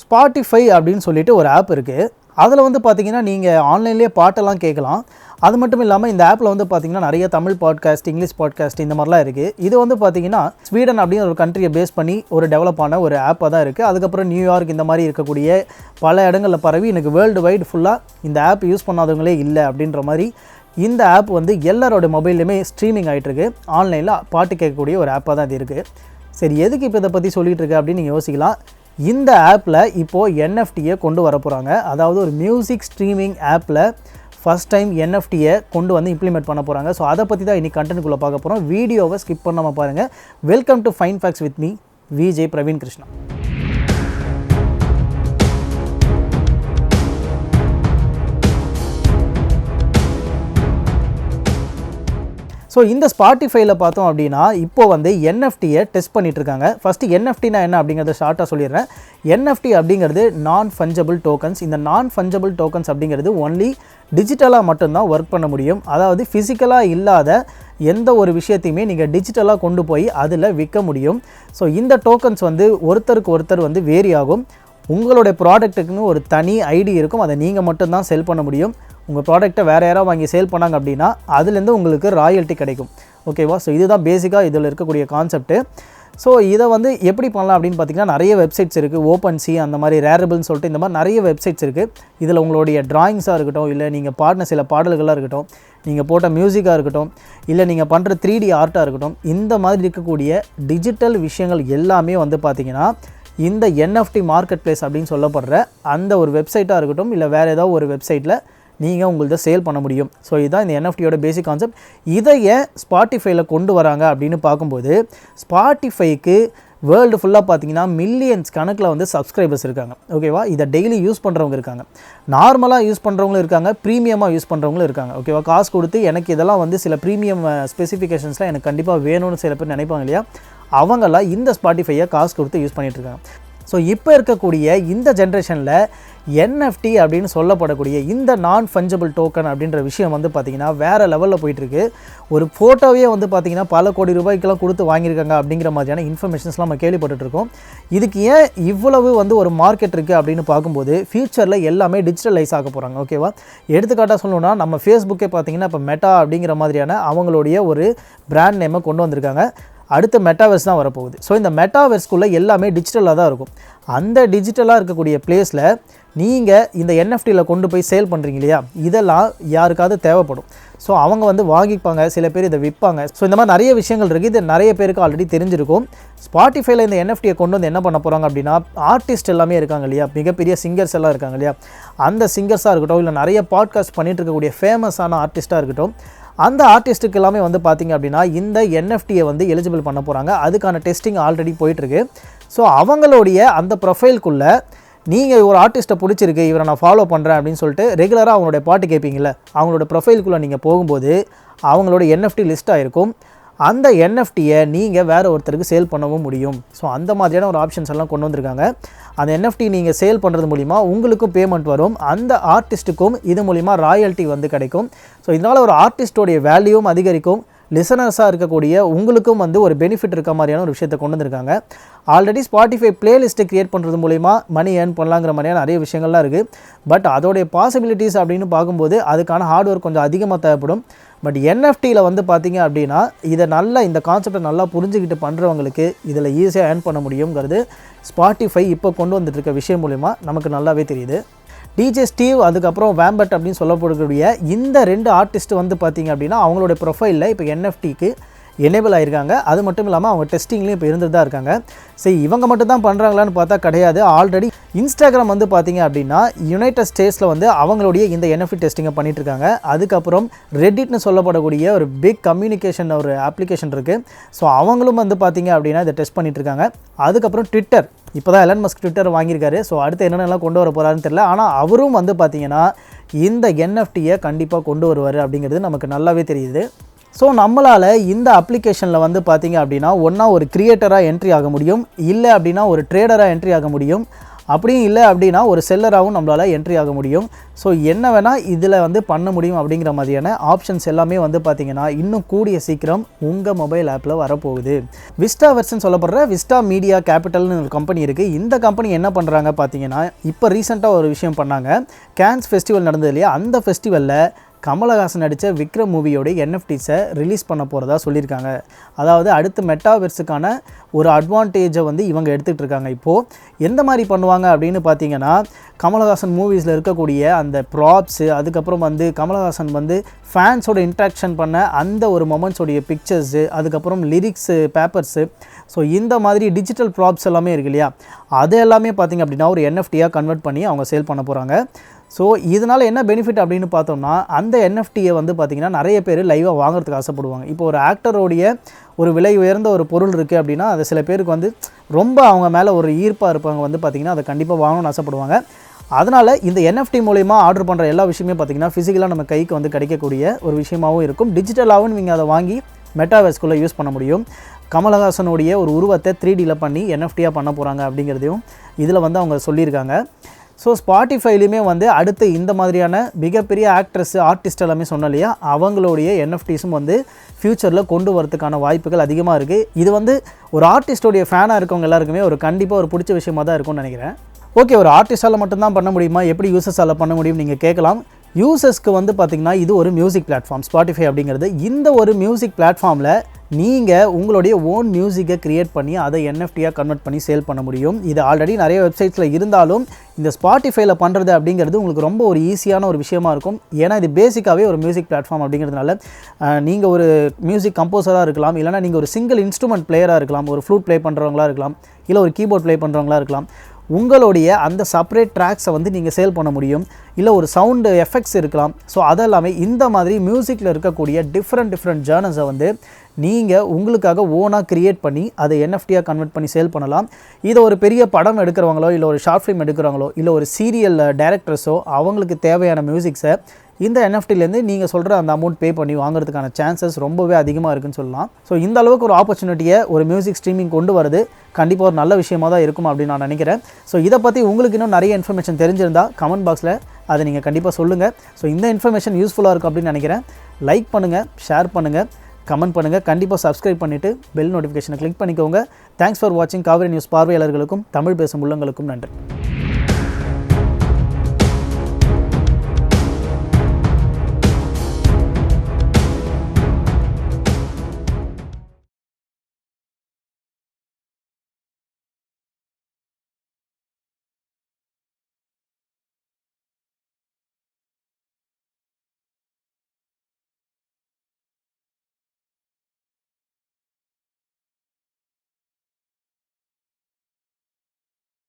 Spotify அப்படின்னு சொல்லிட்டு ஒரு ஆப் இருக்குது அதில் வந்து பார்த்தீங்கன்னா நீங்கள் ஆன்லைன்லேயே பாட்டெல்லாம் கேட்கலாம் அது மட்டும் இல்லாமல் இந்த ஆப்பில் வந்து பார்த்தீங்கன்னா நிறைய தமிழ் பாட்காஸ்ட் இங்கிலீஷ் பாட்காஸ்ட் இந்த மாதிரிலாம் இருக்குது இது வந்து பார்த்தீங்கன்னா ஸ்வீடன் அப்படின்னு ஒரு கண்ட்ரியை பேஸ் பண்ணி ஒரு டெவலப் ஆன ஒரு ஆப்பாக தான் இருக்குது அதுக்கப்புறம் நியூயார்க் இந்த மாதிரி இருக்கக்கூடிய பல இடங்களில் பரவி எனக்கு வேர்ல்டு வைடு ஃபுல்லாக இந்த ஆப் யூஸ் பண்ணாதவங்களே இல்லை அப்படின்ற மாதிரி இந்த ஆப் வந்து எல்லாரோட மொபைல்லையுமே ஸ்ட்ரீமிங் ஆகிட்டுருக்கு ஆன்லைனில் பாட்டு கேட்கக்கூடிய ஒரு ஆப்பாக தான் இது இருக்குது சரி எதுக்கு இப்போ இதை பற்றி சொல்லிகிட்டு இருக்கு அப்படின்னு நீங்கள் யோசிக்கலாம். இந்த ஆப்பில் இப்போது என்எஃப்டியை கொண்டு வர போகிறாங்க அதாவது ஒரு மியூசிக் ஸ்ட்ரீமிங் ஆப்பில் ஃபஸ்ட் டைம் என்எஃப்டியை கொண்டு வந்து இம்ப்ளிமெண்ட் பண்ண போகிறாங்க ஸோ அதை பற்றி தான் இன்றைக்கி கண்டென்ட்குள்ளே பார்க்க போகிறோம் வீடியோவை ஸ்கிப் பண்ணாமல் பாருங்கள் welcome to fine facts with me VJ Praveen Krishna so இந்த ஸ்பாட்டிஃபைல பார்த்தோம் அப்படின்னா இப்போ வந்து என்எஃப்டியை டெஸ்ட் பண்ணிட்டு இருக்காங்க ஃபஸ்ட்டு என்எஃப்டினா என்ன அப்படிங்கிறத ஷார்ட்டாக சொல்லிடுறேன். என்எஃப்டி அப்படிங்கிறது நான் ஃபஞ்சபிள் டோக்கன்ஸ் இந்த நான் ஃபஞ்சபிள் டோக்கன்ஸ் அப்படிங்கிறது ஒன்லி டிஜிட்டலாக மட்டும்தான் ஒர்க் பண்ண முடியும். அதாவது ஃபிசிக்கலாக இல்லாத எந்த ஒரு விஷயத்தையுமே நீங்கள் டிஜிட்டலாக கொண்டு போய் அதில் விற்க முடியும். ஸோ இந்த டோக்கன்ஸ் வந்து ஒருத்தருக்கு ஒருத்தர் வந்து வேரி ஆகும். உங்களுடைய ப்ராடக்ட்டுக்குன்னு ஒரு தனி ஐடி இருக்கும். அதை நீங்கள் மட்டும்தான் செல் பண்ண முடியும். உங்கள் ப்ராடக்ட்டை வேறு யாராவது வாங்கி சேல் பண்ணாங்க அப்படின்னா அதுலேருந்து உங்களுக்கு ராயல்ட்டி கிடைக்கும். ஓகேவா ஸோ இதுதான் பேசிக்காக இதில் இருக்கக்கூடிய கான்செப்ட்டு ஸோ இதை வந்து எப்படி பண்ணலாம் அப்படின்னு பார்த்தீங்கன்னா நிறைய வெப்சைட்ஸ் இருக்குது ஓப்பன் சி அந்த மாதிரி ரேரபிள்னு சொல்லிட்டு இந்த மாதிரி நிறைய வெப்சைட்ஸ் இருக்குது இதில் உங்களுடைய ட்ராயிங்ஸாக இருக்கட்டும் இல்லை நீங்கள் பாடின சில பாடல்களாக இருக்கட்டும் நீங்கள் போட்ட மியூசிக்காக இருக்கட்டும் இல்லை நீங்கள் பண்ணுற த்ரீ டி ஆர்ட்டாக இருக்கட்டும் இந்த மாதிரி இருக்கக்கூடிய டிஜிட்டல் விஷயங்கள் எல்லாமே வந்து பார்த்திங்கன்னா இந்த என்எஃப்டி மார்க்கெட் பிளேஸ் அப்படின்னு சொல்லப்படுற அந்த ஒரு வெப்சைட்டாக இருக்கட்டும் இல்லை வேறு ஏதாவது ஒரு வெப்சைட்டில் நீங்கள் உங்கள்கிட்ட சேல் பண்ண முடியும். ஸோ இதுதான் இந்த என்எஃப்டியோட பேசிக் கான்செப்ட் இதை ஏன் ஸ்பாட்டிஃபைல கொண்டு வராங்க அப்படின்னு பார்க்கும்போது ஸ்பாட்டிஃபைக்கு வேர்ல்டு ஃபுல்லாக பார்த்தீங்கன்னா மில்லியன்ஸ் கணக்கில் வந்து சப்ஸ்கிரைபர்ஸ் இருக்காங்க. ஓகேவா இதை டெய்லி யூஸ் பண்ணுறவங்க இருக்காங்க. நார்மலாக யூஸ் பண்ணுறவங்களும் இருக்காங்க. ப்ரீமியமாக யூஸ் பண்ணுறவங்களும் இருக்காங்க. ஓகேவா காசு கொடுத்து எனக்கு இதெல்லாம் வந்து சில ப்ரீமியம் ஸ்பெசிஃபிகேஷன்ஸ்லாம் எனக்கு கண்டிப்பாக வேணும்னு சில பேர் நினைப்பாங்க இல்லையா? அவங்களாம் இந்த ஸ்பாட்டிஃபையை காசு கொடுத்து யூஸ் பண்ணிகிட்டு இருக்காங்க. ஸோ இப்போ இருக்கக்கூடிய இந்த ஜென்ரேஷனில் என்எஃப்டி அப்படின்னு சொல்லப்படக்கூடிய இந்த நான் ஃபஞ்சபிள் டோக்கன் அப்படின்ற விஷயம் வந்து பார்த்திங்கன்னா வேறு லெவலில் போயிட்டுருக்கு. ஒரு ஃபோட்டோவே வந்து பார்த்திங்கன்னா பல கோடி ரூபாய்க்கெல்லாம் கொடுத்து வாங்கியிருக்காங்க அப்படிங்கிற மாதிரியான இன்ஃபர்மேஷன்ஸ்லாம் நம்ம கேள்விப்பட்டுருக்கோம் இதுக்கு ஏன் இவ்வளவு வந்து ஒரு மார்க்கெட் இருக்குது அப்படின்னு பார்க்கும்போது ஃப்யூச்சரில் எல்லாமே டிஜிட்டலைஸ் ஆக போகிறாங்க ஓகேவா எடுத்துக்காட்டாக சொல்லணும்னா நம்ம ஃபேஸ்புக்கே பார்த்திங்கன்னா இப்போ மெட்டா அப்படிங்கிற மாதிரியான அவங்களுடைய ஒரு பிராண்ட் நேமை கொண்டு வந்திருக்காங்க. அடுத்த மெட்டாவர்ஸ் தான் வரப்போகுது. ஸோ இந்த மெட்டாவர்ஸ்க்குள்ளே எல்லாமே டிஜிட்டலாக தான் இருக்கும். அந்த டிஜிட்டலாக இருக்கக்கூடிய பிளேஸில் நீங்கள் இந்த என்எஃப்டியில் கொண்டு போய் சேல் பண்ணுறீங்க இல்லையா? இதெல்லாம் யாருக்காவது தேவைப்படும். ஸோ அவங்க வந்து வாங்கிப்பாங்க சில பேர் இதை விற்பாங்க ஸோ இந்த மாதிரி நிறைய விஷயங்கள் இருக்குது இது நிறைய பேருக்கு ஆல்ரெடி தெரிஞ்சிருக்கும். ஸ்பாட்டிஃபைல இந்த என்எஃப்டியை கொண்டு வந்து என்ன பண்ண போகிறாங்க அப்படின்னா ஆர்டிஸ்ட் எல்லாமே இருக்காங்க இல்லையா? மிகப்பெரிய சிங்கர்ஸ் எல்லாம் இருக்காங்க இல்லையா? அந்த சிங்கர்ஸாக இருக்கட்டும் இல்லை நிறைய பாட்காஸ்ட் பண்ணிகிட்டு இருக்கக்கூடிய ஃபேமஸான ஆர்டிஸ்ட்டாக இருக்கட்டும் அந்த ஆர்டிஸ்ட்டுக்கு எல்லாமே வந்து பார்த்திங்க அப்படின்னா இந்த என்எஃப்டியை வந்து எலிஜிபிள் பண்ண போகிறாங்க அதுக்கான டெஸ்டிங் ஆல்ரெடி போயிட்டுருக்கு. ஸோ அவங்களுடைய அந்த ப்ரொஃபைல்குள்ளே நீங்கள் ஒரு ஆர்டிஸ்ட்டை பிடிச்சிருக்கு இவரை நான் ஃபாலோ பண்ணுறேன் அப்படின்னு சொல்லிட்டு ரெகுலராக அவங்களுடைய பாட்டு கேட்பீங்கள அவங்களோட ப்ரொஃபைலுக்குள்ளே நீங்கள் போகும்போது அவங்களோட என்எஃப்டி லிஸ்ட் ஆகிருக்கும் அந்த என்எஃப்டியை நீங்கள் வேறு ஒருத்தருக்கு சேல் பண்ணவும் முடியும். ஸோ அந்த மாதிரியான ஒரு ஆப்ஷன்ஸ் எல்லாம் கொண்டு வந்திருக்காங்க. அந்த என்எஃப்டி நீங்கள் சேல் பண்ணுறது மூலிமா உங்களுக்கும் பேமெண்ட் வரும். அந்த ஆர்டிஸ்ட்டுக்கும் இது மூலிமா ராயல்ட்டி வந்து கிடைக்கும். ஸோ இதனால் ஒரு ஆர்டிஸ்ட்டோடைய வேல்யூவும் அதிகரிக்கும். லிசனர்ஸாக இருக்கக்கூடிய உங்களுக்கும் வந்து ஒரு பெனிஃபிட் இருக்க மாதிரியான ஒரு விஷயத்தை கொண்டு வந்திருக்காங்க. ஆல்ரெடி ஸ்பாட்டிஃபை பிளேலிஸ்ட்டை க்ரியேட் பண்ணுறது மூலிமா மணி ஏர்ன் பண்ணலாங்கிற மாதிரியான நிறைய விஷயங்கள்லாம் இருக்குது பட் அதோடைய பாசிபிலிட்டிஸ் அப்படின்னு பார்க்கும்போது அதுக்கான ஹார்ட் ஒர்க் கொஞ்சம் அதிகமாக தேவைப்படும். பட் என்எஃப்டியில் வந்து பார்த்தீங்க அப்படின்னா இதை நல்லா இந்த கான்செப்டை நல்லா புரிஞ்சுக்கிட்டு பண்ணுறவங்களுக்கு இதில் ஈஸியாக ஏர்ன் பண்ண முடியுங்கிறது ஸ்பாட்டிஃபை இப்போ கொண்டு வந்துட்டுருக்க விஷயம் மூலிமா நமக்கு நல்லாவே தெரியுது. டிஜே ஸ்டீவ் அதுக்கப்புறம் வேம்பட் அப்படின்னு சொல்லப்படக்கூடிய இந்த ரெண்டு ஆர்டிஸ்ட் வந்து பார்த்தீங்க அப்படின்னா அவங்களோட ப்ரொஃபைலில் இப்போ என்எஃப்டிக்கு எனேபிள் ஆகிருக்காங்க அது மட்டும் இல்லாமல் அவங்க டெஸ்டிங்லேயும் இப்போ இருந்துட்டு தான் இருக்காங்க. சரி இவங்க மட்டும் தான் பண்ணுறாங்களான்னு பார்த்தா கிடையாது. ஆல்ரெடி இன்ஸ்டாகிராம் வந்து பார்த்தீங்க அப்படின்னா யுனைடெட் ஸ்டேட்ஸில் வந்து அவங்களுடைய இந்த என்எஃப்டி டெஸ்டிங்கை பண்ணிகிட்டு இருக்காங்க. அதுக்கப்புறம் ரெடிட்னு சொல்லப்படக்கூடிய ஒரு பிக் கம்யூனிகேஷன் ஒரு அப்ளிகேஷன் இருக்குது ஸோ அவங்களும் வந்து பார்த்தீங்க அப்படின்னா இதை டெஸ்ட் பண்ணிகிட்டு இருக்காங்க. அதுக்கப்புறம் ட்விட்டர் இப்போ தான் எலன் மஸ்க் ட்விட்டர் வாங்கியிருக்காரு. ஸோ அடுத்து என்னென்னலாம் கொண்டு வர போகிறாருன்னு தெரியல. ஆனால் அவரும் வந்து பார்த்திங்கன்னா இந்த என்எஃப்டியை கண்டிப்பாக கொண்டு வருவார் அப்படிங்கிறது நமக்கு நல்லாவே தெரியுது. ஸோ நம்மளால் இந்த அப்ளிகேஷனில் வந்து பார்த்தீங்க அப்படின்னா ஒன்றா ஒரு கிரியேட்டராக என்ட்ரி ஆக முடியும் இல்லை அப்படின்னா ஒரு ட்ரேடராக என்ட்ரி ஆக முடியும். அப்படியும் இல்லை அப்படின்னா ஒரு செல்லராகவும் நம்மளால் என்ட்ரி ஆக முடியும். ஸோ என்ன வேணால் இதில் வந்து பண்ண முடியும் அப்படிங்கிற மாதிரியான ஆப்ஷன்ஸ் எல்லாமே வந்து பார்த்திங்கன்னா இன்னும் கூடிய சீக்கிரம் உங்கள் மொபைல் ஆப்பில் வரப்போகுது. விஸ்டா வெர்ஷன் சொல்லப்படுற விஸ்டா மீடியா கேபிட்டல்னு ஒரு கம்பெனி இருக்குது இந்த கம்பெனி என்ன பண்ணுறாங்க பார்த்தீங்கன்னா இப்போ ரீசெண்டாக ஒரு விஷயம் பண்ணாங்க. கேன்ஸ் ஃபெஸ்டிவல் நடந்தது இல்லையா? அந்த ஃபெஸ்டிவலில் கமலஹாசன் நடித்த விக்ரம் மூவியோடைய என்எஃப்டிஸை ரிலீஸ் பண்ண போகிறதா சொல்லியிருக்காங்க. அதாவது அடுத்து மெட்டாவெர்ஸுக்கான ஒரு அட்வான்டேஜை வந்து இவங்க எடுத்துகிட்டு இருக்காங்க. இப்போது எந்த மாதிரி பண்ணுவாங்க அப்படின்னு பார்த்தீங்கன்னா கமலஹாசன் மூவிஸில் இருக்கக்கூடிய அந்த ப்ராப்ஸு அதுக்கப்புறம் வந்து கமலஹாசன் வந்து ஃபேன்ஸோட இன்ட்ராக்ஷன் பண்ண அந்த ஒரு மொமெண்ட்ஸோடைய பிக்சர்ஸு அதுக்கப்புறம் லிரிக்ஸு பேப்பர்ஸு ஸோ இந்த மாதிரி டிஜிட்டல் ப்ராப்ஸ் எல்லாமே இருக்கு இல்லையா? அது எல்லாமே பார்த்திங்க அப்படின்னா ஒரு என்எஃப்டியாக கன்வெர்ட் பண்ணி அவங்க சேல் பண்ண போகிறாங்க ஸோ இதனால் என்ன பெனிஃபிட் அப்படின்னு பார்த்தோம்னா அந்த என்எஃப்டியை வந்து பார்த்திங்கன்னா நிறைய பேர் லைவாக வாங்குறதுக்கு ஆசைப்படுவாங்க. இப்போ ஒரு ஆக்டரோடைய ஒரு விலை உயர்ந்த ஒரு பொருள் இருக்குது அப்படின்னா அது சில பேருக்கு வந்து ரொம்ப அவங்க மேலே ஒரு ஈர்ப்பாக இருப்பாங்க வந்து பார்த்திங்கன்னா அதை கண்டிப்பாக வாங்கணும்னு ஆசைப்படுவாங்க. அதனால் இந்த என்எஃப்டி மூலிமா ஆர்டர் பண்ணுற எல்லா விஷயமே பார்த்திங்கன்னா ஃபிசிக்கலாக நம்ம கைக்கு வந்து கிடைக்கக்கூடிய ஒரு விஷயமாகவும் இருக்கும். டிஜிட்டலாகவும் நீங்கள் அதை வாங்கி மெட்டாவேஸ்குள்ளே யூஸ் பண்ண முடியும். கமலஹாசனுடைய ஒரு உருவத்தை த்ரீ டியில் பண்ணி என்எஃப்டியாக பண்ண போகிறாங்க அப்படிங்கிறதையும் இதில் வந்து அவங்க சொல்லியிருக்காங்க. ஸோ ஸ்பாட்டிஃபைலையுமே வந்து அடுத்து இந்த மாதிரியான மிகப்பெரிய ஆக்ட்ரஸ் ஆர்டிஸ்ட் எல்லாமே சொன்னோம் இல்லையா? அவங்களுடைய என்எஃப்டிஸும் வந்து ஃப்யூச்சரில் கொண்டு வரதுக்கான வாய்ப்புகள் அதிகமாக இருக்குது இது வந்து ஒரு ஆர்டிஸ்டோடைய ஃபேனாக இருக்கவங்க எல்லாருக்குமே ஒரு கண்டிப்பாக ஒரு பிடிச்ச விஷயமாக தான் இருக்கும்னு நினைக்கிறேன். ஓகே ஒரு ஆர்டிஸ்டால் மட்டும்தான் பண்ண முடியுமா? எப்படி யூசர்ஸால் பண்ண முடியும் நீங்கள் கேட்கலாம். யூசர்ஸ்க்கு வந்து பார்த்திங்கன்னா இது ஒரு மியூசிக் பிளாட்ஃபார்ம் ஸ்பாட்டிஃபை அப்படிங்கிறது. இந்த ஒரு மியூசிக் பிளாட்ஃபார்மில் நீங்கள் உங்களுடைய ஓன் மியூசிக்கை க்ரியேட் பண்ணி அதை என்எஃப்டியாக கன்வெர்ட் பண்ணி சேல் பண்ண முடியும். இது ஆல்ரெடி நிறைய வெப்சைட்ஸில் இருந்தாலும் இந்த ஸ்பாட்டிஃபைல பண்ணுறது அப்படிங்கிறது உங்களுக்கு ரொம்ப ஒரு ஈஸியான ஒரு விஷயமா இருக்கும். ஏன்னா இது பேசிக்காகவே ஒரு மியூசிக் பிளாட்ஃபார்ம் அப்படிங்கிறதுனால நீங்கள் ஒரு மியூசிக் கம்போசராக இருக்கலாம் இல்லைனா நீங்கள் ஒரு சிங்கிள் இன்ஸ்ட்ருமெண்ட் பிளேயராக இருக்கலாம் ஒரு ஃப்ளூட் ப்ளே பண்ணுறவங்களா இருக்கலாம் இல்லை ஒரு கீபோர்ட் ப்ளே பண்ணுறவங்களா இருக்கலாம். உங்களுடைய அந்த செப்பரேட் ட்ராக்ஸை வந்து நீங்கள் சேல் பண்ண முடியும். இல்லை ஒரு சவுண்டு எஃபெக்ட்ஸ் இருக்கலாம். ஸோ அதெல்லாமே இந்த மாதிரி மியூசிக்கில் இருக்கக்கூடிய டிஃப்ரெண்ட் டிஃப்ரெண்ட் ஜேர்னல்ஸை வந்து நீங்கள் உங்களுக்காக ஓனாக க்ரியேட் பண்ணி அதை என்எஃப்டியாக கன்வெர்ட் பண்ணி சேல் பண்ணலாம். இதை ஒரு பெரிய படம் எடுக்கிறவங்களோ இல்லை ஒரு ஷார்ட் ஃபிலிம் எடுக்கிறவங்களோ இல்லை ஒரு சீரியல் டைரக்டர்ஸோ அவங்களுக்கு தேவையான மியூசிக்ஸை இந்த என்எஃப்டிலேருந்து நீங்கள் சொல்கிற அந்த அமௌண்ட் பே பண்ணி வாங்குறதுக்கான சான்சஸ் ரொம்பவே அதிகமாக இருக்குன்னு சொல்லலாம். ஸோ இந்த அளவுக்கு ஒரு ஆப்பர்ச்சுனிட்டியை ஒரு மியூசிக் ஸ்ட்ரீமிங் கொண்டு வரது. கண்டிப்பாக ஒரு நல்ல விஷயமா தான் இருக்கும் அப்படின்னு நான் நினைக்கிறேன். ஸோ இதை பற்றி உங்களுக்கு இன்னும் நிறைய இன்ஃபர்மேஷன் தெரிஞ்சிருந்தால் கமெண்ட் பாக்ஸில் அதை நீங்கள் கண்டிப்பாக சொல்லுங்கள் ஸோ இந்த இன்ஃபர்மேஷன் யூஸ்ஃபுல்லாக இருக்கும் அப்படின்னு நினைக்கிறேன். லைக் பண்ணுங்கள் ஷேர் பண்ணுங்கள் கமெண்ட் பண்ணுங்கள் கண்டிப்பாக சப்ஸ்கிரைப் பண்ணிவிட்டு பெல் நோட்டிஃபிகேஷனை கிளிக் பண்ணிக்கோங்க. தேங்க்ஸ் ஃபார் வாட்சிங் காவிரி நியூஸ் பார்வையாளர்களுக்கும் தமிழ் பேசும் உள்ளங்களுக்கும் நன்றி.